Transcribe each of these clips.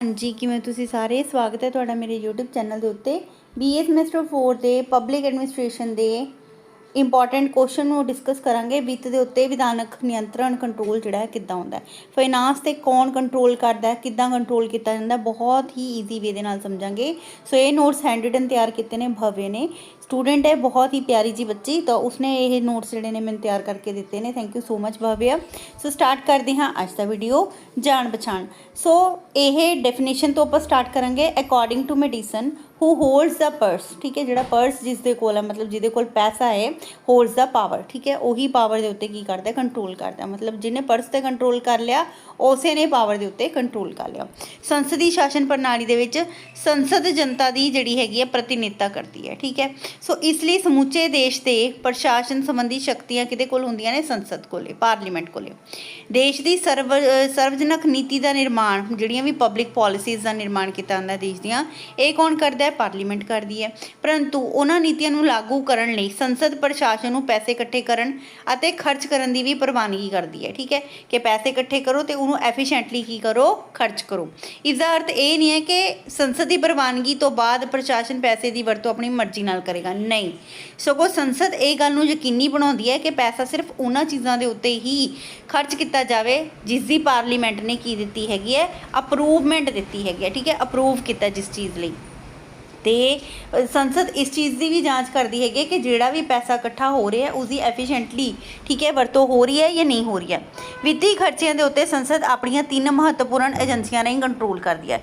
ਹਾਂਜੀ, ਕਿਵੇਂ ਤੁਸੀਂ ਸਾਰੇ? ਸਵਾਗਤ ਹੈ ਤੁਹਾਡਾ ਮੇਰੇ YouTube ਚੈਨਲ ਦੇ ਉੱਤੇ। BA ਸਮੈਸਟਰ 4 ਦੇ ਪਬਲਿਕ ਐਡਮਿਨਿਸਟ੍ਰੇਸ਼ਨ ਦੇ ਇੰਪੋਰਟੈਂਟ ਕੁਐਸਚਨ ਨੂੰ ਡਿਸਕਸ ਕਰਾਂਗੇ। ਵਿੱਤ ਦੇ ਉੱਤੇ ਵਿਧਾਨਕ ਨਿਯੰਤਰਣ ਕੰਟਰੋਲ ਜਿਹੜਾ ਹੈ ਕਿੱਦਾਂ ਹੁੰਦਾ ਹੈ? ਫਾਈਨਾਂਸ ਤੇ ਕੌਣ ਕੰਟਰੋਲ ਕਰਦਾ ਹੈ? ਕਿੱਦਾਂ ਕੰਟਰੋਲ ਕੀਤਾ ਜਾਂਦਾ ਬਹੁਤ ਹੀ ਈਜ਼ੀ ਵੇ ਦੇ ਨਾਲ ਸਮਝਾਂਗੇ। ਸੋ ਇਹ ਨੋਟਸ ਹੈਂਡਰਿਟਨ ਤਿਆਰ ਕੀਤੇ ਨੇ, ਭਵਯ ਨੇ। ਸਟੂਡੈਂਟ ਹੈ, ਬਹੁਤ ਹੀ ਪਿਆਰੀ ਜੀ ਬੱਚੀ, ਤਾਂ ਉਸਨੇ ਇਹ ਨੋਟਸ ਜਿਹੜੇ ਨੇ ਮੈਨੂੰ ਤਿਆਰ ਕਰਕੇ ਦਿੱਤੇ ਨੇ। Thank you so much Bhavya so start ਕਰਦੇ ਹਾਂ ਅੱਜ ਦਾ ਵੀਡੀਓ ਜਾਣ ਪਛਾਣ। ਸੋ ਇਹ ਡੈਫੀਨੇਸ਼ਨ ਤੋਂ ਆਪਾਂ ਸਟਾਰਟ ਕਰਾਂਗੇ according to medicine who holds the purse ਠੀਕ ਹੈ, ਜਿਹੜਾ ਪਰਸ ਜਿਸ ਦੇ ਕੋਲ ਹੈ ਮਤਲਬ ਜਿਹਦੇ ਕੋਲ ਪੈਸਾ ਹੈ ਹੋਲਡਸ ਦਾ ਪਾਵਰ ਠੀਕ ਹੈ, ਉਹੀ ਪਾਵਰ ਦੇ ਉੱਤੇ ਕੀ ਕਰਦਾ ਕੰਟਰੋਲ ਕਰਦਾ। ਮਤਲਬ ਜਿਹਨੇ ਪਰਸ ਤੇ ਕੰਟਰੋਲ ਕਰ ਲਿਆ, ਉਸੇ ਨੇ ਪਾਵਰ ਦੇ ਉੱਤੇ ਕੰਟਰੋਲ ਕਰ ਲਿਆ। ਸੰਸਦੀ ਸ਼ਾਸਨ ਪ੍ਰਣਾਲੀ ਦੇ ਵਿੱਚ ਸੰਸਦ ਜਨਤਾ ਦੀ ਜਿਹੜੀ ਹੈਗੀ ਹੈ, ਪ੍ਰਤੀਨਿਧਤਾ ਕਰਦੀ ਹੈ, ਠੀਕ ਹੈ। ਸੋ ਇਸ ਲਈ ਸਮੁੱਚੇ ਦੇਸ਼ ਦੇ ਪ੍ਰਸ਼ਾਸਨ ਸੰਬੰਧੀ ਸ਼ਕਤੀਆਂ ਕਿਹਦੇ ਕੋਲ ਹੁੰਦੀਆਂ ਨੇ? ਸੰਸਦ ਕੋਲੇ, ਪਾਰਲੀਮੈਂਟ ਕੋਲੇ। ਦੇਸ਼ ਦੀ ਸਰਵ, ਸਰਵਜਨਕ ਨੀਤੀ ਦਾ ਨਿਰਮਾਣ, ਜਿਹੜੀਆਂ ਵੀ ਪਬਲਿਕ ਪਾਲਿਸੀਜ਼ ਦਾ ਨਿਰਮਾਣ ਕੀਤਾ ਜਾਂਦਾ ਦੇਸ਼ ਦੀਆਂ, ਇਹ ਕੌਣ ਕਰਦਾ ਹੈ? ਪਾਰਲੀਮੈਂਟ ਕਰਦੀ ਹੈ। ਪਰੰਤੂ ਉਹਨਾਂ ਨੀਤੀਆਂ ਨੂੰ ਲਾਗੂ ਕਰਨ ਲਈ ਸੰਸਦ ਪ੍ਰਸ਼ਾਸਨ ਨੂੰ ਪੈਸੇ ਇਕੱਠੇ ਕਰਨ ਅਤੇ ਖਰਚ ਕਰਨ ਦੀ ਵੀ ਪ੍ਰਵਾਨਗੀ ਕਰਦੀ ਹੈ, ਠੀਕ ਹੈ? ਕਿ ਪੈਸੇ ਇਕੱਠੇ ਕਰੋ ਤੇ ਉਹਨੂੰ ਐਫੀਸ਼ੀਐਂਟਲੀ ਕੀ ਕਰੋ? ਖਰਚ ਕਰੋ। ਇਸ ਦਾ ਅਰਥ ਇਹ ਨਹੀਂ ਹੈ ਕਿ ਸੰਸਦ ਦੀ ਪ੍ਰਵਾਨਗੀ ਤੋਂ ਬਾਅਦ ਪ੍ਰਸ਼ਾਸਨ ਪੈਸੇ ਦੀ ਵਰਤੋਂ ਆਪਣੀ ਮਰਜ਼ੀ ਨਾਲ ਕਰੇਗਾ। ਨਹੀਂ। ਸਗੋਂ ਸੰਸਦ ਇਹ ਗੱਲ ਨੂੰ ਯਕੀਨੀ ਬਣਾਉਂਦੀ ਹੈ ਕਿ ਪੈਸਾ ਸਿਰਫ ਉਹਨਾਂ ਚੀਜ਼ਾਂ ਦੇ ਉੱਤੇ ਹੀ ਖਰਚ ਕੀਤਾ ਜਾਵੇ, ਜਿਸ ਦੀ ਪਾਰਲੀਮੈਂਟ ਨੇ ਕੀ ਦਿੱਤੀ ਹੈਗੀ ਹੈ? ਅਪਰੂਵਮੈਂਟ ਦਿੱਤੀ ਹੈਗੀ ਹੈ, ਠੀਕ ਹੈ? ਅਪਰੂਵ ਕੀਤਾ ਜਿਸ ਚੀਜ਼ ਲਈ। ਤੇ ਸੰਸਦ ਇਸ ਚੀਜ਼ ਦੀ ਵੀ ਜਾਂਚ ਕਰਦੀ ਹੈਗੀ ਹੈ ਕਿ ਜਿਹੜਾ ਵੀ ਪੈਸਾ ਇਕੱਠਾ ਹੋ ਰਿਹਾ ਹੈ, ਉਸ ਦੀ ਐਫੀਸ਼ੀਐਂਟਲੀ ਠੀਕ ਹੈ, ਵਰਤੋਂ ਹੋ ਰਹੀ ਹੈ ਜਾਂ ਨਹੀਂ ਹੋ ਰਹੀ ਹੈ। ਵਿੱਤੀ ਖਰਚਿਆਂ ਦੇ ਉੱਤੇ ਸੰਸਦ ਆਪਣੀਆਂ ਤਿੰਨ ਮਹੱਤਵਪੂਰਨ ਏਜੰਸੀਆਂ ਰਾਹੀਂ ਕੰਟਰੋਲ ਕਰਦੀ ਹੈ।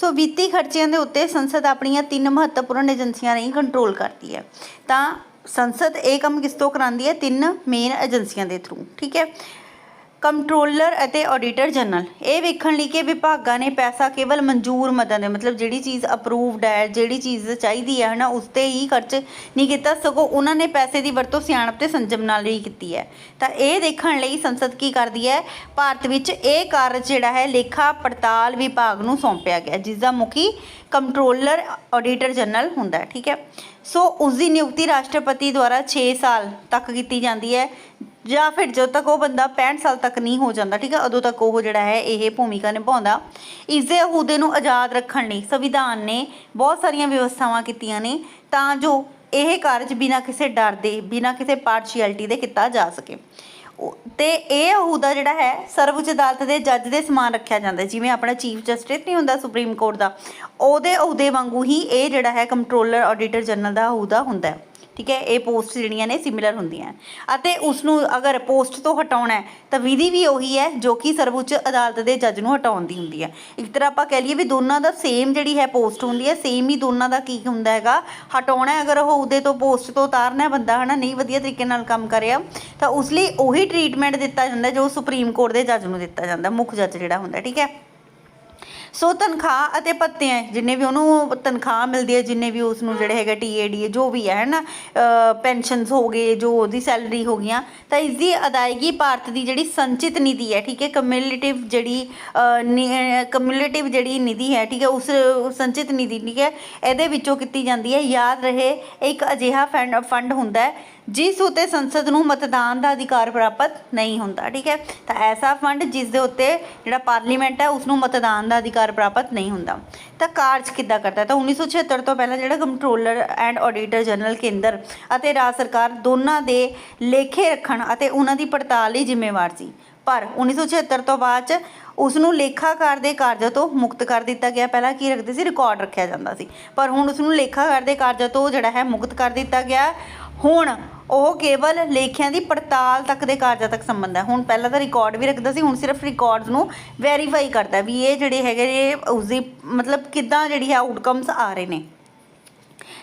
ਸੋ ਵਿੱਤੀ ਖਰਚਿਆਂ ਦੇ ਉੱਤੇ ਸੰਸਦ ਆਪਣੀਆਂ ਤਿੰਨ ਮਹੱਤਵਪੂਰਨ ਏਜੰਸੀਆਂ ਰਾਹੀਂ ਕੰਟਰੋਲ ਕਰਦੀ ਹੈ। ਤਾਂ ਸੰਸਦ ਇਹ ਕੰਮ ਕਿਸ ਤੋਂ ਕਰਾਉਂਦੀ ਹੈ? ਤਿੰਨ ਮੇਨ ਏਜੰਸੀਆਂ ਦੇ ਥਰੂ ਠੀਕ ਹੈ? ਕੰਟਰੋਲਰ ਅਤੇ ਆਡੀਟਰ ਜਨਰਲ ਇਹ ਵੇਖਣ ਲਈ ਕਿ ਵਿਭਾਗਾਂ ਨੇ ਪੈਸਾ ਕੇਵਲ ਮਨਜ਼ੂਰ ਮਦਦ ਦੇ, ਮਤਲਬ ਜਿਹੜੀ ਚੀਜ਼ ਅਪਰੂਵਡ ਹੈ, ਜਿਹੜੀ ਚੀਜ਼ ਚਾਹੀਦੀ ਹੈ, ਹਨਾ, ਉਸ ਤੇ ਹੀ ਖਰਚ ਨਹੀਂ ਕੀਤਾ, ਸਗੋਂ ਉਹਨਾਂ ਨੇ ਪੈਸੇ ਦੀ ਵਰਤੋਂ ਸਿਆਣਪ ਤੇ ਸੰਜਮ ਨਾਲ ਹੀ ਕੀਤੀ ਹੈ। ਤਾਂ ਇਹ ਦੇਖਣ ਲਈ ਸੰਸਦ ਕੀ ਕਰਦੀ ਹੈ? ਭਾਰਤ ਵਿੱਚ ਇਹ ਕਾਰਜ ਜਿਹੜਾ ਹੈ, ਲੇਖਾ ਪੜਤਾਲ ਵਿਭਾਗ ਨੂੰ ਸੌਂਪਿਆ ਗਿਆ ਜਿਸ ਦਾ ਮੁਖੀ ਕੰਟਰੋਲਰ ਆਡੀਟਰ ਜਨਰਲ ਹੁੰਦਾ ਹੈ, ਠੀਕ ਹੈ। ਸੋ ਉਸ ਦੀ ਨਿਯੁਕਤੀ ਰਾਸ਼ਟਰਪਤੀ ਦੁਆਰਾ 6 ਸਾਲ ਤੱਕ ਕੀਤੀ ਜਾਂਦੀ ਹੈ। ਜਾਂ ਫਿਰ ਜਦੋਂ ਤੱਕ ਉਹ ਬੰਦਾ 65 ਸਾਲ ਤੱਕ ਨਹੀਂ ਹੋ ਜਾਂਦਾ, ਠੀਕ ਹੈ ਉਦੋਂ ਤੱਕ ਉਹ ਜਿਹੜਾ ਹੈ ਇਹ ਭੂਮਿਕਾ ਨਿਭਾਉਂਦਾ। ਇਸ ਦੇ ਅਹੁਦੇ ਨੂੰ ਆਜ਼ਾਦ ਰੱਖਣ ਲਈ ਸੰਵਿਧਾਨ ਨੇ ਬਹੁਤ ਸਾਰੀਆਂ ਵਿਵਸਥਾਵਾਂ ਕੀਤੀਆਂ ਨੇ ਤਾਂ ਜੋ ਇਹ ਕਾਰਜ ਬਿਨਾਂ ਕਿਸੇ ਡਰ ਦੇ, ਬਿਨਾਂ ਕਿਸੇ ਪਾਰਸ਼ੀਅਲਟੀ ਦੇ ਕੀਤਾ ਜਾ ਸਕੇ। ਉਹ- ਤੇ ਇਹ ਅਹੁਦਾ ਜਿਹੜਾ ਹੈ ਸਰਵਉੱਚ ਅਦਾਲਤ ਦੇ ਜੱਜ ਦੇ ਸਮਾਨ ਰੱਖਿਆ ਜਾਂਦਾ ਜਿਵੇਂ ਆਪਣਾ ਚੀਫ ਜਸਟਿਸ ਨਹੀਂ ਹੁੰਦਾ ਸੁਪਰੀਮ ਕੋਰਟ ਦਾ, ਉਹਦੇ ਅਹੁਦੇ ਵਾਂਗੂ ਹੀ ਇਹ ਜਿਹੜਾ ਹੈ ਕੰਟਰੋਲਰ ਆਡੀਟਰ ਜਨਰਲ ਦਾ ਅਹੁਦਾ ਹੁੰਦਾ ਹੈ। ਠੀਕ ਹੈ, ਇਹ ਪੋਸਟ ਜਿਹੜੀਆਂ ਨੇ ਸਿਮਿਲਰ ਹੁੰਦੀਆਂ ਅਤੇ ਉਸ ਨੂੰ ਅਗਰ ਪੋਸਟ ਤੋਂ ਹਟਾਉਣਾ ਹੈ, ਤਾਂ ਵਿਧੀ ਵੀ ਉਹੀ ਹੈ, ਜੋ ਕਿ ਸਰਵਉੱਚ ਅਦਾਲਤ ਦੇ ਜੱਜ ਨੂੰ ਹਟਾਉਣ ਦੀ ਹੁੰਦੀ ਹੈ। ਇੱਕ ਤਰ੍ਹਾਂ ਆਪਾਂ ਕਹਿ ਲਈਏ ਵੀ ਦੋਨਾਂ ਦਾ ਸੇਮ ਜਿਹੜੀ ਹੈ ਪੋਸਟ ਹੁੰਦੀ ਹੈ ਸੇਮ ਹੀ ਦੋਨਾਂ ਦਾ ਕੀ ਹੁੰਦਾ ਹੈਗਾ, ਹਟਾਉਣਾ ਅਗਰ ਉਹ ਉਹਦੇ ਤੋਂ ਪੋਸਟ ਤੋਂ ਉਤਾਰਨਾ ਹੈ ਬੰਦਾ, ਹਨਾ, ਨਹੀਂ ਵਧੀਆ ਤਰੀਕੇ ਨਾਲ ਕੰਮ ਕਰਿਆ ਤਾਂ ਉਸ ਲਈ ਉਹੀ ਟ੍ਰੀਟਮੈਂਟ ਦਿੱਤਾ ਜਾਂਦਾ, ਜੋ ਸੁਪਰੀਮ ਕੋਰਟ ਦੇ ਜੱਜ ਨੂੰ ਦਿੱਤਾ ਜਾਂਦਾ, ਮੁੱਖ ਜੱਜ ਜਿਹੜਾ ਹੁੰਦਾ, ਠੀਕ ਹੈ। ਸੋ ਤਨਖਾਹ ਅਤੇ ਭੱਤੇ ਹੈ ਜਿੰਨੇ ਵੀ ਉਹਨੂੰ ਤਨਖਾਹ ਮਿਲਦੀ ਹੈ, ਜਿੰਨੇ ਵੀ ਉਸ ਨੂੰ ਜਿਹੜੇ ਹੈਗਾ ਟੀਏਡੀ ਜੋ ਵੀ ਹੈ ਨਾ ਪੈਨਸ਼ਨਸ ਹੋ ਗਏ, ਜੋ ਉਹਦੀ ਸੈਲਰੀ ਹੋ ਗਈਆਂ, ਤਾਂ ਇਸ ਦੀ ਅਦਾਇਗੀ ਭਾਰਤ ਦੀ ਜਿਹੜੀ ਸੰਚਿਤ ਨਿਧੀ ਹੈ, ਠੀਕ ਹੈ ਕਮਿਊਲੇਟਿਵ ਜਿਹੜੀ ਕਮਿਊਲੇਟਿਵ ਜਿਹੜੀ ਨਿਧੀ ਹੈ, ਠੀਕ ਹੈ, ਉਸ ਸੰਚਿਤ ਨਿਧੀ, ਠੀਕ ਹੈ, ਇਹਦੇ ਵਿੱਚੋਂ ਕੀਤੀ ਜਾਂਦੀ ਹੈ, ਯਾਦ ਰਹੇ, ਇੱਕ ਅਜਿਹਾ ਫੰਡ ਫੰਡ ਹੁੰਦਾ ਹੈ ਜਿਸ ਉਤੇ ਸੰਸਦ ਨੂੰ ਮਤਦਾਨ ਦਾ ਅਧਿਕਾਰ ਪ੍ਰਾਪਤ ਨਹੀਂ ਹੁੰਦਾ, ਠੀਕ ਹੈ? ਤਾਂ ਐਸਾ ਫੰਡ ਜਿਸ ਦੇ ਉੱਤੇ ਜਿਹੜਾ ਪਾਰਲੀਮੈਂਟ ਹੈ ਉਸ ਨੂੰ ਮਤਦਾਨ ਦਾ ਅਧਿਕਾਰ ਪ੍ਰਾਪਤ ਨਹੀਂ ਹੁੰਦਾ। ਤਾਂ ਕਾਰਜ ਕਿੱਦਾਂ ਕਰਦਾ? ਹੈ? ਤਾਂ 1976 ਤੋਂ ਪਹਿਲਾਂ ਜਿਹੜਾ ਕੰਟਰੋਲਰ ਐਂਡ ਆਡੀਟਰ ਜਨਰਲ ਕੇਂਦਰ ਅਤੇ ਰਾਜ ਸਰਕਾਰ ਦੋਨਾਂ ਦੇ ਲੇਖੇ ਰੱਖਣ ਅਤੇ ਉਹਨਾਂ ਦੀ ਪੜਤਾਲ ਲਈ ਜ਼ਿੰਮੇਵਾਰ ਸੀ। ਪਰ 1976 ਤੋਂ ਬਾਅਦ ਚ ਉਸ ਨੂੰ ਲੇਖਾਕਾਰ ਦੇ ਕਾਰਜਾਂ ਤੋਂ ਮੁਕਤ ਕਰ ਦਿੱਤਾ ਗਿਆ। ਪਹਿਲਾਂ ਕੀ ਰੱਖਦੇ ਸੀ? ਰਿਕਾਰਡ ਰੱਖਿਆ ਜਾਂਦਾ ਸੀ। ਪਰ ਹੁਣ ਉਸ ਨੂੰ ਲੇਖਾਕਾਰ ਦੇ ਕਾਰਜਾਂ ਤੋਂ ਜਿਹੜਾ ਹੈ ਮੁਕਤ ਕਰ ਦਿੱਤਾ ਗਿਆ। ਹੁਣ ਉਹ ਕੇਵਲ ਲੇਖਿਆਂ ਦੀ ਪੜਤਾਲ ਤੱਕ ਦੇ ਕਾਰਜਾਂ ਤੱਕ ਸੰਬੰਧ ਹੈ। ਹੁਣ ਪਹਿਲਾਂ ਤਾਂ ਰਿਕਾਰਡ ਵੀ ਰੱਖਦਾ ਸੀ, ਹੁਣ ਸਿਰਫ ਰਿਕਾਰਡਸ ਨੂੰ ਵੈਰੀਫਾਈ ਕਰਦਾ ਵੀ ਇਹ ਜਿਹੜੇ ਹੈਗੇ ਨੇ ਉਸ ਮਤਲਬ ਕਿੱਦਾਂ ਜਿਹੜੀ ਹੈ ਆਊਟਕਮਸ ਆ ਰਹੇ ਨੇ।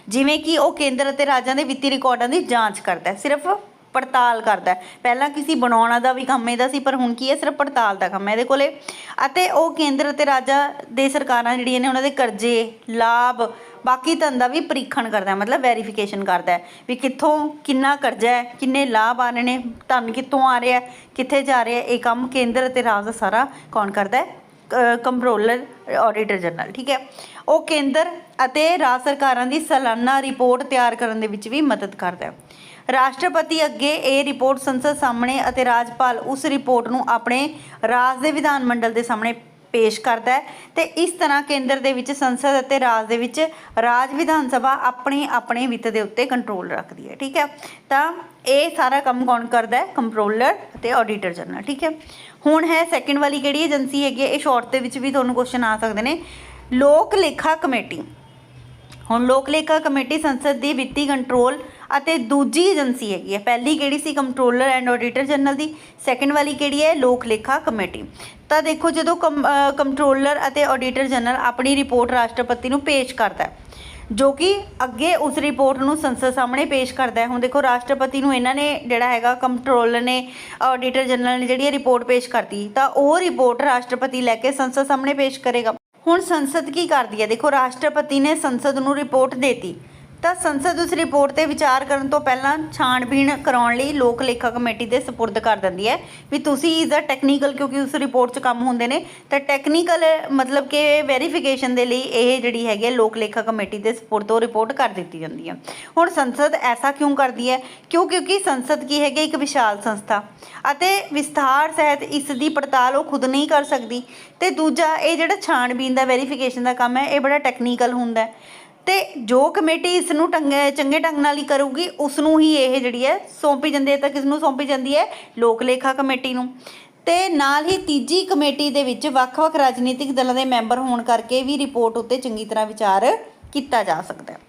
ਜਿਵੇਂ ਕਿ ਉਹ ਕੇਂਦਰ ਅਤੇ ਰਾਜਾਂ ਦੇ ਵਿੱਤੀ ਰਿਕਾਰਡਾਂ ਦੀ ਜਾਂਚ ਕਰਦਾ ਹੈ। ਸਿਰਫ ਪੜਤਾਲ ਕਰਦਾ ਪਹਿਲਾਂ ਕਿਸੇ ਬਣਾਉਣਾ ਦਾ ਵੀ ਕੰਮ ਇਹਦਾ ਸੀ, ਪਰ ਹੁਣ ਕੀ ਹੈ, ਸਿਰਫ ਪੜਤਾਲ ਦਾ ਕੰਮ ਹੈ ਇਹਦੇ ਕੋਲੇ। ਅਤੇ ਉਹ ਕੇਂਦਰ ਅਤੇ ਰਾਜਾਂ ਦੇ ਸਰਕਾਰਾਂ ਜਿਹੜੀਆਂ ਨੇ, ਉਹਨਾਂ ਦੇ ਕਰਜ਼ੇ, ਲਾਭ, ਬਾਕੀ ਧਨ ਦਾ ਵੀ ਪ੍ਰੀਖਣ ਕਰਦਾ ਮਤਲਬ ਵੈਰੀਫਿਕੇਸ਼ਨ ਕਰਦਾ ਵੀ ਕਿੱਥੋਂ ਕਿੰਨਾ ਕਰਜ਼ਾ ਹੈ, ਕਿੰਨੇ ਲਾਭ ਆ ਰਹੇ ਨੇ, ਧਨ ਕਿੱਥੋਂ ਆ ਰਿਹਾ ਕਿੱਥੇ ਜਾ ਰਿਹਾ ਇਹ ਕੰਮ ਕੇਂਦਰ ਅਤੇ ਰਾਜ ਦਾ ਸਾਰਾ ਕੌਣ ਕਰਦਾ ਹੈ? ਕੰਟਰੋਲਰ ਆਡੀਟਰ ਜਨਰਲ ਠੀਕ ਹੈ। ਉਹ ਕੇਂਦਰ ਅਤੇ ਰਾਜ ਸਰਕਾਰਾਂ ਦੀ ਸਾਲਾਨਾ ਰਿਪੋਰਟ ਤਿਆਰ ਕਰਨ ਦੇ ਵਿੱਚ ਵੀ ਮਦਦ ਕਰਦਾ ਹੈ। ਰਾਸ਼ਟਰਪਤੀ ਅੱਗੇ ਇਹ ਰਿਪੋਰਟ ਸੰਸਦ ਸਾਹਮਣੇ ਅਤੇ ਰਾਜਪਾਲ ਉਸ ਰਿਪੋਰਟ ਨੂੰ ਆਪਣੇ ਰਾਜ ਦੇ ਵਿਧਾਨ ਮੰਡਲ ਦੇ ਸਾਹਮਣੇ ਪੇਸ਼ ਕਰਦਾ ਹੈ। ਤੇ ਇਸ ਤਰ੍ਹਾਂ ਕੇਂਦਰ ਦੇ ਵਿੱਚ ਸੰਸਦ ਅਤੇ ਰਾਜ ਦੇ ਵਿੱਚ ਰਾਜ ਵਿਧਾਨ ਸਭਾ ਆਪਣੇ ਆਪਣੇ ਵਿੱਤ ਦੇ ਉੱਤੇ ਕੰਟਰੋਲ ਰੱਖਦੀ ਹੈ, ਠੀਕ ਹੈ? ਤਾਂ ਇਹ ਸਾਰਾ ਕੰਮ ਕੌਣ ਕਰਦਾ ਹੈ? ਕੰਟਰੋਲਰ ਅਤੇ ਆਡੀਟਰ ਜਨਰਲ ਠੀਕ ਹੈ? ਹੁਣ ਹੈ ਸੈਕਿੰਡ ਵਾਲੀ ਕਿਹੜੀ ਏਜੰਸੀ ਹੈਗੀ ਹੈ? ਇਹ ਸ਼ਾਰਟ ਦੇ ਵਿੱਚ ਵੀ ਤੁਹਾਨੂੰ ਕੁਐਸਚਨ ਆ ਸਕਦੇ ਨੇ। ਲੋਕ ਲੇਖਾ ਕਮੇਟੀ। ਹੁਣ ਲੋਕ ਲੇਖਾ ਕਮੇਟੀ ਸੰਸਦ ਦੀ ਵਿੱਤੀ ਕੰਟਰੋਲ ਅਤੇ ਦੂਜੀ ਏਜੰਸੀ ਹੈਗੀ ਹੈ। ਪਹਿਲੀ ਕਿਹੜੀ ਸੀ? ਕੰਟਰੋਲਰ ਐਂਡ ਆਡੀਟਰ ਜਨਰਲ ਦੀ। ਸੈਕੰਡ ਵਾਲੀ ਕਿਹੜੀ ਹੈ? ਲੋਕ ਲੇਖਾ ਕਮੇਟੀ। ਤਾਂ ਦੇਖੋ, ਜਦੋਂ ਕੰਟਰੋਲਰ ਅਤੇ ਆਡੀਟਰ ਜਨਰਲ ਆਪਣੀ ਰਿਪੋਰਟ ਰਾਸ਼ਟਰਪਤੀ ਨੂੰ ਪੇਸ਼ ਕਰਦਾ ਹੈ, ਜੋ ਕਿ ਅੱਗੇ ਉਸ ਰਿਪੋਰਟ ਨੂੰ ਸੰਸਦ ਸਾਹਮਣੇ ਪੇਸ਼ ਕਰਦਾ ਹੈ। ਹੁਣ ਦੇਖੋ, ਰਾਸ਼ਟਰਪਤੀ ਨੂੰ ਇਹਨਾਂ ਨੇ ਜਿਹੜਾ ਹੈਗਾ, ਕੰਟਰੋਲਰ ਨੇ, ਆਡੀਟਰ ਜਨਰਲ ਨੇ ਜਿਹੜੀ ਇਹ ਰਿਪੋਰਟ ਪੇਸ਼ ਕਰਤੀ, ਤਾਂ ਉਹ ਰਿਪੋਰਟ ਰਾਸ਼ਟਰਪਤੀ ਲੈ ਕੇ ਸੰਸਦ ਸਾਹਮਣੇ ਪੇਸ਼ ਕਰੇਗਾ। ਹੁਣ ਸੰਸਦ ਕੀ ਕਰਦੀ ਹੈ? ਦੇਖੋ, ਰਾਸ਼ਟਰਪਤੀ ਨੇ ਸੰਸਦ ਨੂੰ ਰਿਪੋਰਟ ਦੇਤੀ। ਤਾਂ ਸੰਸਦ ਉਸ ਰਿਪੋਰਟ ਤੇ ਵਿਚਾਰ ਕਰਨ ਤੋਂ ਪਹਿਲਾਂ ਛਾਣਬੀਣ ਕਰਾਉਣ ਲਈ ਲੋਕ ਲੇਖਾ ਕਮੇਟੀ ਦੇ ਸਪੁਰਦ ਕਰ ਦਿੰਦੀ ਹੈ ਵੀ ਤੁਸੀਂ ਇਜ਼ ਅ ਟੈਕਨੀਕਲ ਕਿਉਂਕਿ ਉਸ ਰਿਪੋਰਟ 'ਚ ਕੰਮ ਹੁੰਦੇ ਨੇ, ਤਾਂ ਟੈਕਨੀਕਲ ਮਤਲਬ ਕਿ ਵੈਰੀਫਿਕੇਸ਼ਨ ਦੇ ਲਈ ਇਹ ਜਿਹੜੀ ਹੈਗੀ ਹੈ ਲੋਕ ਲੇਖਾ ਕਮੇਟੀ ਦੇ ਸਪੁਰਦ ਉਹ ਰਿਪੋਰਟ ਕਰ ਦਿੱਤੀ ਜਾਂਦੀ ਹੈ। ਹੁਣ ਸੰਸਦ ਐਸਾ ਕਿਉਂ ਕਰਦੀ ਹੈ? ਕਿਉਂ? ਕਿਉਂਕਿ ਸੰਸਦ ਕੀ ਹੈਗੀ ਇੱਕ ਵਿਸ਼ਾਲ ਸੰਸਥਾ ਅਤੇ ਵਿਸਥਾਰ ਸਹਿਤ ਇਸ ਦੀ ਪੜਤਾਲ ਉਹ ਖੁਦ ਨਹੀਂ ਕਰ ਸਕਦੀ। ਤੇ ਦੂਜਾ, ਇਹ ਜਿਹੜਾ ਛਾਣਬੀਨ ਦਾ ਵੈਰੀਫਿਕੇਸ਼ਨ ਦਾ ਕੰਮ ਹੈ, ਇਹ ਬੜਾ ਟੈਕਨੀਕਲ ਹੁੰਦਾ ਹੈ। ਤੇ ਜੋ ਕਮੇਟੀ ਇਸ ਨੂੰ ਟੰਗੇ ਚੰਗੇ ਢੰਗ ਨਾਲ ਹੀ ਕਰੂਗੀ ਉਸ ਨੂੰ ਹੀ ਇਹ ਜਿਹੜੀ ਹੈ ਸੌਂਪੀ ਜਾਂਦੀ ਹੈ, ਤਾਂ ਕਿਸ ਨੂੰ ਸੌਂਪੀ ਜਾਂਦੀ ਹੈ? ਲੋਕ ਲੇਖਾ ਕਮੇਟੀ ਨੂੰ। ਤੇ ਨਾਲ ਹੀ ਤੀਜੀ ਕਮੇਟੀ ਦੇ ਵਿੱਚ ਵੱਖ-ਵੱਖ ਰਾਜਨੀਤਿਕ ਦਲਾਂ ਦੇ ਮੈਂਬਰ ਹੋਣ ਕਰਕੇ ਵੀ ਰਿਪੋਰਟ ਉੱਤੇ ਚੰਗੀ ਤਰ੍ਹਾਂ ਵਿਚਾਰ ਕੀਤਾ ਜਾ ਸਕਦਾ ਹੈ।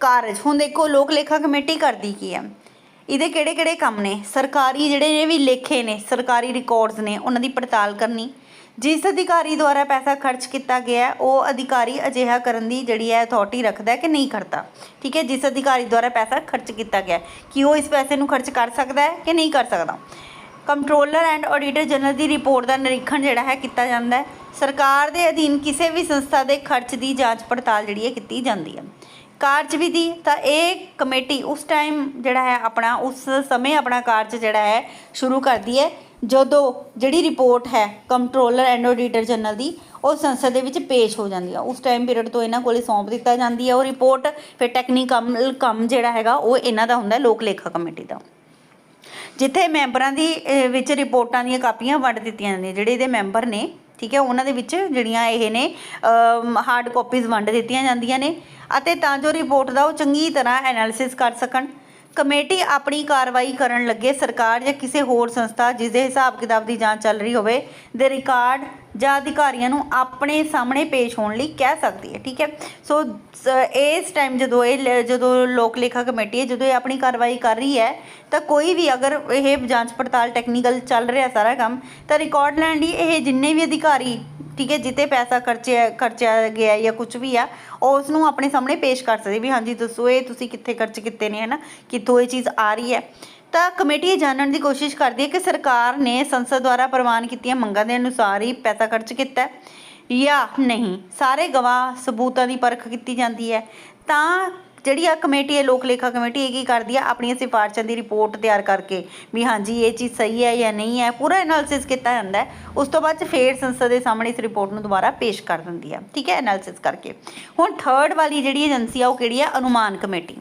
ਕਾਰਜ ਹੁਣ ਦੇਖੋ, ਲੋਕ ਲੇਖਾ ਕਮੇਟੀ ਕਰਦੀ ਕੀ ਹੈ? ਇਹਦੇ ਕਿਹੜੇ ਕਿਹੜੇ ਕੰਮ ਨੇ? ਸਰਕਾਰੀ ਜਿਹੜੇ ਵੀ ਲੇਖੇ ਨੇ, ਸਰਕਾਰੀ ਰਿਕਾਰਡਸ ਨੇ, ਉਹਨਾਂ ਦੀ ਪੜਤਾਲ ਕਰਨੀ। ਜਿਸ ਅਧਿਕਾਰੀ ਦੁਆਰਾ ਪੈਸਾ ਖਰਚ ਕੀਤਾ ਗਿਆ ਉਹ ਅਧਿਕਾਰੀ ਅਜਿਹਾ ਕਰਨ ਦੀ ਜਿਹੜੀ ਹੈ ਅਥਾਰਟੀ ਰੱਖਦਾ ਹੈ ਕਿ ਨਹੀਂ ਕਰਦਾ। ਠੀਕ ਹੈ, ਜਿਸ ਅਧਿਕਾਰੀ ਦੁਆਰਾ ਪੈਸਾ ਖਰਚ ਕੀਤਾ ਗਿਆ ਕਿ ਉਹ ਇਸ ਪੈਸੇ ਨੂੰ ਖਰਚ ਕਰ ਸਕਦਾ ਹੈ ਕਿ ਨਹੀਂ ਕਰ ਸਕਦਾ। ਕੰਟਰੋਲਰ ਐਂਡ ਆਡੀਟਰ ਜਨਰਲ ਦੀ ਰਿਪੋਰਟ ਦਾ ਨਿਰੀਖਣ ਜਿਹੜਾ ਹੈ ਕੀਤਾ ਜਾਂਦਾ ਹੈ। ਸਰਕਾਰ ਦੇ ਅਧੀਨ ਕਿਸੇ ਵੀ ਸੰਸਥਾ ਦੇ ਖਰਚ ਦੀ ਜਾਂਚ ਪੜਤਾਲ ਜਿਹੜੀ ਹੈ ਕੀਤੀ ਜਾਂਦੀ ਹੈ। ਕਾਰਜ ਵਿਧੀ ਤਾਂ ਇਹ ਕਮੇਟੀ ਉਸ ਟਾਈਮ ਜਿਹੜਾ ਹੈ ਆਪਣਾ, ਉਸ ਸਮੇਂ ਆਪਣਾ ਕਾਰਜ ਜਿਹੜਾ ਹੈ ਸ਼ੁਰੂ ਕਰਦੀ ਹੈ। ਜਦੋਂ ਜਿਹੜੀ ਰਿਪੋਰਟ ਹੈ ਕੰਟਰੋਲਰ ਐਂਡ ਆਡੀਟਰ ਜਨਰਲ ਦੀ, ਉਹ ਸੰਸਦ ਦੇ ਵਿੱਚ ਪੇਸ਼ ਹੋ ਜਾਂਦੀ ਆ। ਉਸ ਟਾਈਮ ਪੀਰੀਅਡ ਤੋਂ ਇਹਨਾਂ ਕੋਲੇ ਸੌਂਪ ਦਿੱਤਾ ਜਾਂਦੀ ਹੈ ਉਹ ਰਿਪੋਰਟ ਫਿਰ ਟੈਕਨੀਕਲ ਕੰਮ ਜਿਹੜਾ ਹੈਗਾ, ਉਹ ਇਹਨਾਂ ਦਾ ਹੁੰਦਾ ਲੋਕ ਲੇਖਾ ਕਮੇਟੀ ਦਾ। ਜਿੱਥੇ ਮੈਂਬਰਾਂ ਦੀ ਵਿੱਚ ਰਿਪੋਰਟਾਂ ਦੀਆਂ ਕਾਪੀਆਂ ਵੰਡ ਦਿੱਤੀਆਂ ਜਾਂਦੀਆਂ, ਜਿਹੜੇ ਇਹਦੇ ਮੈਂਬਰ ਨੇ, ਠੀਕ ਹੈ, ਉਹਨਾਂ ਦੇ ਵਿੱਚ ਜਿਹੜੀਆਂ ਇਹ ਨੇ ਹਾਰਡ ਕਾਪੀਜ਼ ਵੰਡ ਦਿੱਤੀਆਂ ਜਾਂਦੀਆਂ ਨੇ। ਅਤੇ ਤਾਂ ਜੋ ਰਿਪੋਰਟ ਦਾ ਉਹ ਚੰਗੀ ਤਰ੍ਹਾਂ ਐਨਾਲਿਸਿਸ ਕਰ ਸਕਣ। ਕਮੇਟੀ ਆਪਣੀ ਕਾਰਵਾਈ ਕਰਨ ਲੱਗੇ ਸਰਕਾਰ ਜਾਂ ਕਿਸੇ ਹੋਰ ਸੰਸਥਾ ਜਿਸ ਦੇ ਹਿਸਾਬ ਕਿਤਾਬ ਦੀ ਜਾਂਚ ਚੱਲ ਰਹੀ ਹੋਵੇ, ਦੇ ਰਿਕਾਰਡ ਜਾਂ ਅਧਿਕਾਰੀਆਂ ਨੂੰ ਆਪਣੇ ਸਾਹਮਣੇ ਪੇਸ਼ ਹੋਣ ਲਈ ਕਹਿ ਸਕਦੀ ਹੈ, ਠੀਕ ਹੈ? ਸੋ, ਸ- ਇਸ ਟਾਈਮ ਜਦੋਂ ਇਹ ਲ- ਜਦੋਂ ਲੋਕ ਲੇਖਾ ਕਮੇਟੀ ਹੈ, ਜਦੋਂ ਇਹ ਆਪਣੀ ਕਾਰਵਾਈ ਕਰ ਰਹੀ ਹੈ, ਤਾਂ ਕੋਈ ਵੀ ਅਗਰ ਇਹ ਜਾਂਚ ਪੜਤਾਲ ਟੈਕਨੀਕਲ ਚੱਲ ਰਿਹਾ ਸਾਰਾ ਕੰਮ, ਤਾਂ ਰਿਕਾਰਡ ਲੈਣ ਲਈ ਇਹ ਜਿੰਨੇ ਵੀ ਅਧਿਕਾਰੀ ਠੀਕ ਹੈ ਜਿੱਤੇ ਪੈਸਾ ਖਰਚਿਆ ਖਰਚਿਆ ਗਿਆ ਜਾਂ ਕੁਝ ਵੀ ਆ ਉਸ ਨੂੰ ਆਪਣੇ ਸਾਹਮਣੇ ਪੇਸ਼ ਕਰ ਸਕਦੇ ਵੀ ਹਾਂਜੀ ਦੱਸੋ ਇਹ ਤੁਸੀਂ ਕਿੱਥੇ ਖਰਚ ਕੀਤੇ ਨੇ, ਹਨਾ, ਕਿੱਥੋਂ ਇਹ ਚੀਜ਼ ਆ ਰਹੀ ਹੈ। ਤਾਂ ਕਮੇਟੀ ਇਹ ਜਾਣਨ ਦੀ ਕੋਸ਼ਿਸ਼ ਕਰਦੀ ਹੈ ਕਿ ਸਰਕਾਰ ਨੇ ਸੰਸਦ ਦੁਆਰਾ ਪ੍ਰਵਾਨ ਕੀਤੀਆਂ ਮੰਗਾਂ ਦੇ ਅਨੁਸਾਰ ਹੀ ਪੈਸਾ ਖਰਚ ਕੀਤਾ ਹੈ ਜਾਂ ਨਹੀਂ। ਸਾਰੇ ਗਵਾਹ ਸਬੂਤਾਂ ਦੀ ਪਰਖ ਕੀਤੀ ਜਾਂਦੀ ਹੈ। ਤਾਂ ਜਿਹੜੀ ਆ ਕਮੇਟੀ ਹੈ, ਲੋਕ ਲੇਖਾ ਕਮੇਟੀ, ਇਹ ਕੀ ਕਰਦੀ ਹੈ ਆਪਣੀਆਂ ਸਿਫਾਰਸ਼ਾਂ ਦੀ ਰਿਪੋਰਟ ਤਿਆਰ ਕਰਕੇ ਵੀ ਹਾਂਜੀ, ਇਹ ਚੀਜ਼ ਸਹੀ ਹੈ ਜਾਂ ਨਹੀਂ ਹੈ, ਪੂਰਾ ਐਨਾਲਿਸਿਸ ਕੀਤਾ ਜਾਂਦਾ ਉਸ ਤੋਂ ਬਾਅਦ ਚ ਫੇਰ ਸੰਸਦ ਦੇ ਸਾਹਮਣੇ ਇਸ ਰਿਪੋਰਟ ਨੂੰ ਦੁਬਾਰਾ ਪੇਸ਼ ਕਰ ਦਿੰਦੀ ਹੈ ਠੀਕ ਹੈ ਐਨਾਲਿਸਿਸ ਕਰਕੇ। ਹੁਣ ਥਰਡ ਵਾਲੀ ਜਿਹੜੀ ਏਜੰਸੀ ਆ, ਉਹ ਕਿਹੜੀ ਆ? ਅਨੁਮਾਨ ਕਮੇਟੀ।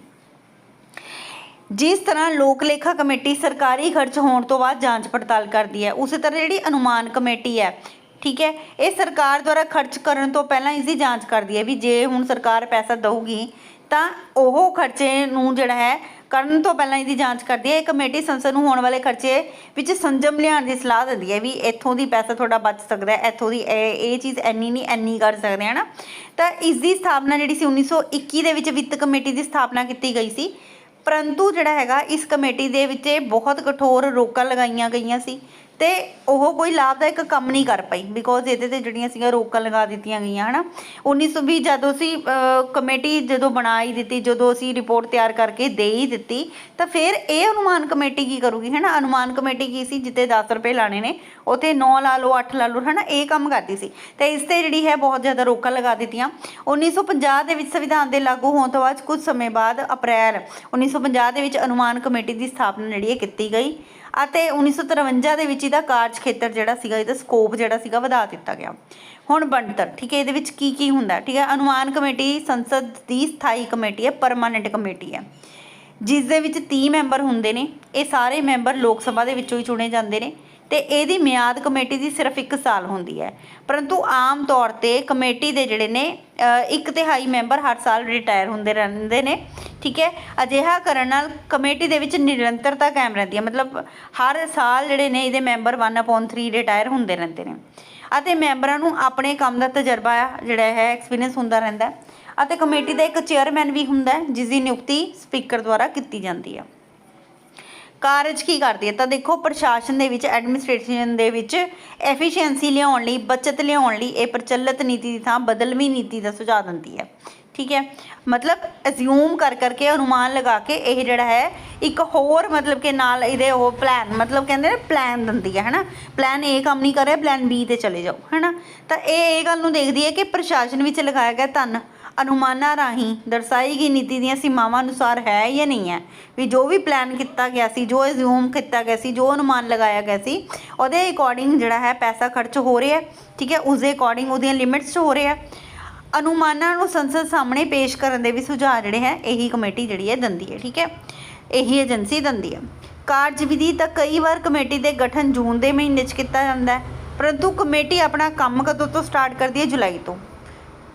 ਜਿਸ ਤਰ੍ਹਾਂ ਲੋਕ ਲੇਖਾ ਕਮੇਟੀ ਸਰਕਾਰੀ ਖਰਚ ਹੋਣ ਤੋਂ ਬਾਅਦ ਜਾਂਚ ਪੜਤਾਲ ਕਰਦੀ ਹੈ, ਉਸੇ ਤਰ੍ਹਾਂ ਜਿਹੜੀ ਅਨੁਮਾਨ ਕਮੇਟੀ ਹੈ, ਠੀਕ ਹੈ, ਇਹ ਸਰਕਾਰ ਦੁਆਰਾ ਖਰਚ ਕਰਨ ਤੋਂ ਪਹਿਲਾਂ ਇਸ ਦੀ ਜਾਂਚ ਕਰਦੀ ਹੈ ਵੀ ਜੇ ਹੁਣ ਸਰਕਾਰ ਪੈਸਾ ਦਊਗੀ ਤਾਂ ਉਹ ਖਰਚੇ ਨੂੰ ਜਿਹੜਾ ਹੈ ਕਰਨ ਤੋਂ ਪਹਿਲਾਂ ਇਹਦੀ ਜਾਂਚ ਕਰਦੀ ਹੈ। ਇਹ ਕਮੇਟੀ ਸੰਸਦ ਨੂੰ ਹੋਣ ਵਾਲੇ ਖਰਚੇ ਵਿੱਚ ਸੰਜਮ ਲਿਆਉਣ ਦੀ ਸਲਾਹ ਦਿੰਦੀ ਹੈ ਵੀ ਇੱਥੋਂ ਦੀ ਪੈਸਾ ਤੁਹਾਡਾ ਬਚ ਸਕਦਾ ਹੈ, ਇੱਥੋਂ ਦੀ ਇਹ ਇਹ ਚੀਜ਼ ਐਨੀ ਨਹੀਂ ਐਨੀ ਕਰ ਸਕਦੇ, ਹੈ ਨਾ? ਤਾਂ ਇਸ ਦੀ ਸਥਾਪਨਾ ਜਿਹੜੀ ਸੀ 1921 ਦੇ ਵਿੱਚ ਵਿੱਤ ਕਮੇਟੀ ਦੀ ਸਥਾਪਨਾ ਕੀਤੀ ਗਈ ਸੀ। ਪਰੰਤੂ ਜਿਹੜਾ ਹੈਗਾ, ਇਸ ਕਮੇਟੀ ਦੇ ਵਿੱਚ ਬਹੁਤ ਕਠੋਰ ਰੋਕਾਂ ਲਗਾਈਆਂ ਗਈਆਂ ਸੀ। ਤੇ ਉਹ ਕੋਈ ਲਾਭਦਾਇਕ ਕੰਮ ਨਹੀਂ ਕਰ ਪਈ ਬਿਕੋਜ਼ ਇਹਦੇ ਤੇ ਜਿਹੜੀਆਂ ਸੀਗੀਆਂ ਰੋਕਾਂ ਲਗਾ ਦਿੱਤੀਆਂ ਗਈਆਂ, ਹਨਾ। 1920 ਜਦੋਂ ਅਸੀਂ ਕਮੇਟੀ ਜਦੋਂ ਬਣਾਈ ਦਿੱਤੀ, ਜਦੋਂ ਅਸੀਂ ਰਿਪੋਰਟ ਤਿਆਰ ਕਰਕੇ ਦੇ ਹੀ ਦਿੱਤੀ, ਤਾਂ ਫਿਰ ਇਹ ਅਨੁਮਾਨ ਕਮੇਟੀ ਕੀ ਕਰੂਗੀ, ਹਨਾ। ਅਨੁਮਾਨ ਕਮੇਟੀ ਕੀ ਸੀ ਜਿੱਤੇ 10 ਰੁਪਏ ਲਾਣੇ ਨੇ, ਉਥੇ 9 ਲਾ ਲਓ 8 ਲਾ ਲਓ, ਹਨਾ। ਇਹ ਕੰਮ ਕਰਦੀ ਸੀ। ਤੇ ਇਸ ਤੇ ਜਿਹੜੀ ਹੈ ਬਹੁਤ ਜ਼ਿਆਦਾ ਰੋਕਾਂ ਲਗਾ ਦਿੱਤੀਆਂ। 1950 ਦੇ ਵਿੱਚ ਸੰਵਿਧਾਨ ਦੇ ਲਾਗੂ ਹੋਣ ਤੋਂ ਬਾਅਦ ਕੁਝ ਸਮੇਂ ਬਾਅਦ ਅਪ੍ਰੈਲ 1950 ਦੇ ਵਿੱਚ ਅਨੁਮਾਨ ਕਮੇਟੀ ਦੀ ਸਥਾਪਨਾ ਜਿਹੜੀ ਹੈ ਕੀਤੀ ਗਈ। ਅਤੇ 1953 ਦੇ ਵਿੱਚ ਇਹਦਾ ਕਾਰਜ ਖੇਤਰ ਜਿਹੜਾ ਸੀਗਾ, ਇਹਦਾ ਸਕੋਪ ਜਿਹੜਾ ਸੀਗਾ ਵਧਾ ਦਿੱਤਾ ਗਿਆ। ਹੁਣ ਬਣਤਰ, ਠੀਕ ਹੈ, ਇਹਦੇ ਵਿੱਚ ਕੀ ਕੀ ਹੁੰਦਾ? ਠੀਕ ਹੈ, ਅਨੁਮਾਨ ਕਮੇਟੀ ਸੰਸਦ ਦੀ ਸਥਾਈ ਕਮੇਟੀ ਹੈ ਪਰਮਾਨੈਂਟ ਕਮੇਟੀ ਹੈ। ਜਿਸ ਦੇ ਵਿੱਚ 30 ਮੈਂਬਰ ਹੁੰਦੇ ਨੇ, ਇਹ ਸਾਰੇ ਮੈਂਬਰ ਲੋਕ ਸਭਾ ਦੇ ਵਿੱਚੋਂ ਹੀ ਚੁਣੇ ਜਾਂਦੇ ਨੇ। ਤੇ ਇਹਦੀ ਮਿਆਦ ਕਮੇਟੀ ਦੀ ਸਿਰਫ 1 ਸਾਲ ਹੁੰਦੀ ਹੈ। ਪਰੰਤੂ ਆਮ ਤੌਰ ਤੇ ਕਮੇਟੀ ਦੇ ਜਿਹੜੇ ਨੇ ਇੱਕ ਤਿਹਾਈ ਮੈਂਬਰ ਹਰ ਸਾਲ ਰਿਟਾਇਰ ਹੁੰਦੇ ਰਹਿੰਦੇ ਨੇ, ਠੀਕ ਹੈ? ਅਜਿਹਾ ਕਰਨ ਨਾਲ ਕਮੇਟੀ ਦੇ ਵਿੱਚ ਨਿਰੰਤਰਤਾ ਕਾਇਮ ਰਹਿੰਦੀ ਹੈ। ਮਤਲਬ ਹਰ ਸਾਲ ਜਿਹੜੇ ਨੇ ਇਹਦੇ ਮੈਂਬਰ 1/3 ਰਿਟਾਇਰ ਹੁੰਦੇ ਰਹਿੰਦੇ ਨੇ। ਅਤੇ ਮੈਂਬਰਾਂ ਨੂੰ ਆਪਣੇ ਕੰਮ ਦਾ ਤਜਰਬਾ ਜਿਹੜਾ ਹੈ ਐਕਸਪੀਰੀਅੰਸ ਹੁੰਦਾ ਰਹਿੰਦਾ ਅਤੇ ਕਮੇਟੀ ਦਾ ਇੱਕ ਚੇਅਰਮੈਨ ਵੀ ਹੁੰਦਾ ਜਿਸ ਦੀ ਨਿਯੁਕਤੀ ਸਪੀਕਰ ਦੁਆਰਾ ਕੀਤੀ ਜਾਂਦੀ ਹੈ। ਕਾਰਜ ਕੀ ਕਰਦੀ ਹੈ? ਤਾਂ ਦੇਖੋ, ਪ੍ਰਸ਼ਾਸਨ ਦੇ ਵਿੱਚ ਐਡਮਿਨਿਸਟ੍ਰੇਸ਼ਨ ਦੇ ਵਿੱਚ ਐਫੀਸ਼ੀਐਂਸੀ ਲਿਆਉਣ ਲਈ, ਬਚਤ ਲਿਆਉਣ ਲਈ ਇਹ ਪ੍ਰਚਲਿਤ ਨੀਤੀ ਦੀ ਥਾਂ ਬਦਲਵੀਂ ਨੀਤੀ ਦਾ ਸੁਝਾਅ ਦਿੰਦੀ ਹੈ। ਠੀਕ ਹੈ? ਮਤਲਬ ਅਸਿਊਮ ਕਰ ਕਰਕੇ ਅਨੁਮਾਨ ਲਗਾ ਕੇ ਇਹ ਜਿਹੜਾ ਹੈ, ਇੱਕ ਹੋਰ ਮਤਲਬ ਕਿ ਨਾਲ ਇਹਦੇ ਉਹ ਪਲਾਨ ਮਤਲਬ ਕਹਿੰਦੇ ਨੇ ਪਲਾਨ ਦਿੰਦੀ ਹੈ, ਹਨਾ? ਪਲਾਨ ਏ ਕੰਮ ਨਹੀਂ ਕਰ ਰਿਹਾ ਪਲਾਨ B ਤੇ ਚਲੇ ਜਾਓ, ਹਨਾ? ਤਾਂ ਇਹ ਇਹ ਗੱਲ ਨੂੰ ਦੇਖਦੀ ਹੈ ਕਿ ਪ੍ਰਸ਼ਾਸਨ ਵਿੱਚ ਲਗਾਇਆ ਗਿਆ ਧਨ ਅਨੁਮਾਨਾਂ ਰਾਹੀਂ ਦਰਸਾਈ ਗਈ ਨੀਤੀ ਦੀਆਂ ਸੀਮਾਵਾਂ ਅਨੁਸਾਰ ਹੈ ਜਾਂ ਨਹੀਂ ਹੈ। ਵੀ ਜੋ ਵੀ ਪਲਾਨ ਕੀਤਾ ਗਿਆ ਸੀ, ਜੋ ਅਜ਼ਿਊਮ ਕੀਤਾ ਗਿਆ ਸੀ, ਜੋ ਅਨੁਮਾਨ ਲਗਾਇਆ ਗਿਆ ਸੀ, ਉਹਦੇ ਅਕੋਰਡਿੰਗ ਜਿਹੜਾ ਹੈ ਪੈਸਾ ਖਰਚ ਹੋ ਰਿਹਾ ਠੀਕ ਹੈ? ਉਸ ਦੇ ਅਕੋਰਡਿੰਗ ਉਹਦੀਆਂ ਲਿਮਿਟਸ 'ਚ ਹੋ ਰਿਹਾ ਅਨੁਮਾਨਾਂ ਨੂੰ ਸੰਸਦ ਸਾਹਮਣੇ ਪੇਸ਼ ਕਰਨ ਦੇ ਵੀ ਸੁਝਾਅ ਜਿਹੜੇ ਹੈ, ਇਹੀ ਕਮੇਟੀ ਜਿਹੜੀ ਹੈ ਦਿੰਦੀ ਹੈ, ਠੀਕ ਹੈ? ਇਹੀ ਏਜੰਸੀ ਦਿੰਦੀ ਹੈ। ਕਾਰਜਵਿਧੀ ਤਾਂ ਕਈ ਵਾਰ ਕਮੇਟੀ ਦੇ ਗਠਨ ਜੂਨ ਦੇ ਮਹੀਨੇ 'ਚ ਕੀਤਾ ਜਾਂਦਾ ਹੈ, ਪਰੰਤੂ ਕਮੇਟੀ ਆਪਣਾ ਕੰਮ ਕਦੋਂ ਤੋਂ ਸਟਾਰਟ ਕਰਦੀ ਹੈ? ਜੁਲਾਈ ਤੋਂ।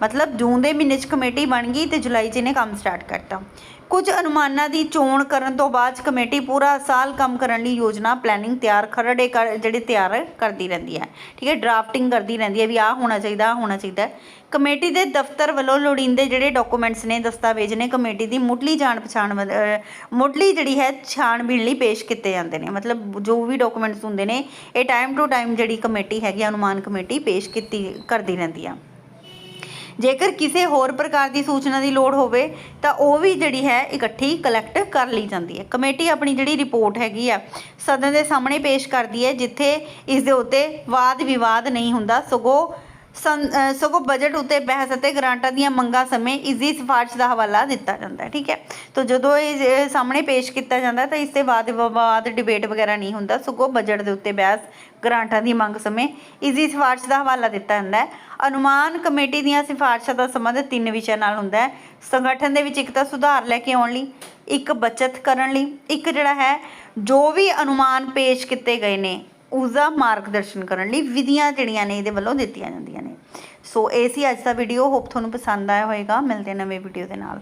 ਮਤਲਬ ਜੂਨ ਦੇ ਮਹੀਨੇ 'ਚ ਕਮੇਟੀ ਬਣ ਗਈ ਤੇ ਜੁਲਾਈ 'ਚ ਇਹਨੇ ਕੰਮ ਸਟਾਰਟ ਕਰਤਾ। ਕੁਝ ਅਨੁਮਾਨਾਂ ਦੀ ਚੋਣ ਕਰਨ ਤੋਂ ਬਾਅਦ 'ਚ ਕਮੇਟੀ ਪੂਰਾ ਸਾਲ ਕੰਮ ਕਰਨ ਲਈ ਯੋਜਨਾ ਪਲੈਨਿੰਗ ਤਿਆਰ ਖਰੜੇ ਕਰ ਜਿਹੜੇ ਤਿਆਰ ਕਰਦੀ ਰਹਿੰਦੀ ਹੈ। ਠੀਕ ਹੈ ਡਰਾਫਟਿੰਗ ਕਰਦੀ ਰਹਿੰਦੀ ਹੈ ਵੀ ਆਹ ਹੋਣਾ ਚਾਹੀਦਾ ਆਹ ਹੋਣਾ ਚਾਹੀਦਾ। ਕਮੇਟੀ ਦੇ ਦਫ਼ਤਰ ਵੱਲੋਂ ਲੋੜੀਂਦੇ ਜਿਹੜੇ ਡਾਕੂਮੈਂਟਸ ਨੇ ਦਸਤਾਵੇਜ਼ ਨੇ ਕਮੇਟੀ ਦੀ ਮੁੱਢਲੀ ਜਾਣ ਪਛਾਣ ਵਧ- ਮੁੱਢਲੀ ਜਿਹੜੀ ਹੈ ਛਾਣਬੀਣ ਲਈ ਪੇਸ਼ ਕੀਤੇ ਜਾਂਦੇ ਨੇ। ਮਤਲਬ ਜੋ ਵੀ ਡਾਕੂਮੈਂਟਸ ਹੁੰਦੇ ਨੇ ਇਹ ਟਾਈਮ ਟੂ ਟਾਈਮ ਜਿਹੜੀ ਕਮੇਟੀ ਹੈਗੀ ਆ, ਅਨੁਮਾਨ ਕਮੇਟੀ ਪੇਸ਼ ਕੀਤੀ ਕਰਦੀ ਰਹਿੰਦੀ ਆ। ਜੇਕਰ ਕਿਸੇ ਹੋਰ ਪ੍ਰਕਾਰ ਦੀ ਸੂਚਨਾ ਦੀ ਲੋੜ ਹੋਵੇ, ਤਾਂ ਉਹ ਵੀ ਜਿਹੜੀ ਹੈ ਇਕੱਠੀ ਕਲੈਕਟ ਕਰ ਲਈ ਜਾਂਦੀ ਹੈ। ਕਮੇਟੀ ਆਪਣੀ ਜਿਹੜੀ ਰਿਪੋਰਟ ਹੈਗੀ ਆ, ਸਦਨ ਦੇ ਸਾਹਮਣੇ ਪੇਸ਼ ਕਰਦੀ ਹੈ, ਜਿੱਥੇ ਇਸ ਦੇ ਉੱਤੇ ਵਾਦ ਵਿਵਾਦ ਨਹੀਂ ਹੁੰਦਾ, ਸਗੋਂ ਸਗੋਂ ਬਜਟ ਉੱਤੇ ਬਹਿਸ ਅਤੇ ਗ੍ਰਾਂਟਾਂ ਦੀਆਂ ਮੰਗਾਂ ਸਮੇਂ ਇਸ ਦੀ ਸਿਫਾਰਿਸ਼ ਦਾ ਹਵਾਲਾ ਦਿੱਤਾ ਜਾਂਦਾ ਹੈ, ਠੀਕ ਹੈ? ਤਾਂ ਜਦੋਂ ਇਹ ਸਾਹਮਣੇ ਪੇਸ਼ ਕੀਤਾ ਜਾਂਦਾ ਤਾਂ ਇਸ ਤੇ ਵਾਦ, ਵਿਵਾਦ ਡਿਬੇਟ ਵਗੈਰਾ ਨਹੀਂ ਹੁੰਦਾ। ਸਗੋਂ ਬਜਟ ਦੇ ਉੱਤੇ ਬਹਿਸ, ਗ੍ਰਾਂਟਾਂ ਦੀ ਮੰਗ ਸਮੇਂ ਇਸ ਦੀ ਸਿਫਾਰਿਸ਼ ਦਾ ਹਵਾਲਾ ਦਿੱਤਾ ਜਾਂਦਾ ਹੈ। ਅਨੁਮਾਨ ਕਮੇਟੀ ਦੀਆਂ ਸਿਫਾਰਿਸ਼ਾਂ ਦਾ ਸੰਬੰਧ ਤਿੰਨ ਵਿਸ਼ਿਆਂ ਨਾਲ ਹੁੰਦਾ ਹੈ। ਸੰਗਠਨ ਦੇ ਵਿੱਚ ਇੱਕ ਤਾਂ ਸੁਧਾਰ ਲੈ ਕੇ ਆਉਣ ਲਈ, ਇੱਕ ਬਚਤ ਕਰਨ ਲਈ, ਇੱਕ ਜਿਹੜਾ ਹੈ ਜੋ ਵੀ ਅਨੁਮਾਨ ਪੇਸ਼ ਕੀਤੇ ਗਏ ਨੇ ਉਸ ਦਾ ਮਾਰਗਦਰਸ਼ਨ ਕਰਨ ਲਈ ਵਿਧੀਆਂ ਜਿਹੜੀਆਂ ਨੇ ਇਹਦੇ ਵੱਲੋਂ ਦਿੱਤੀਆਂ ਜਾਂਦੀਆਂ ਨੇ। ਸੋ ਇਹ ਸੀ ਅੱਜ ਦਾ ਵੀਡੀਓ ਹੋਪ ਤੁਹਾਨੂੰ ਪਸੰਦ ਆਇਆ ਹੋਵੇਗਾ। ਮਿਲਦੇ ਨਵੇਂ ਵੀਡੀਓ ਦੇ ਨਾਲ।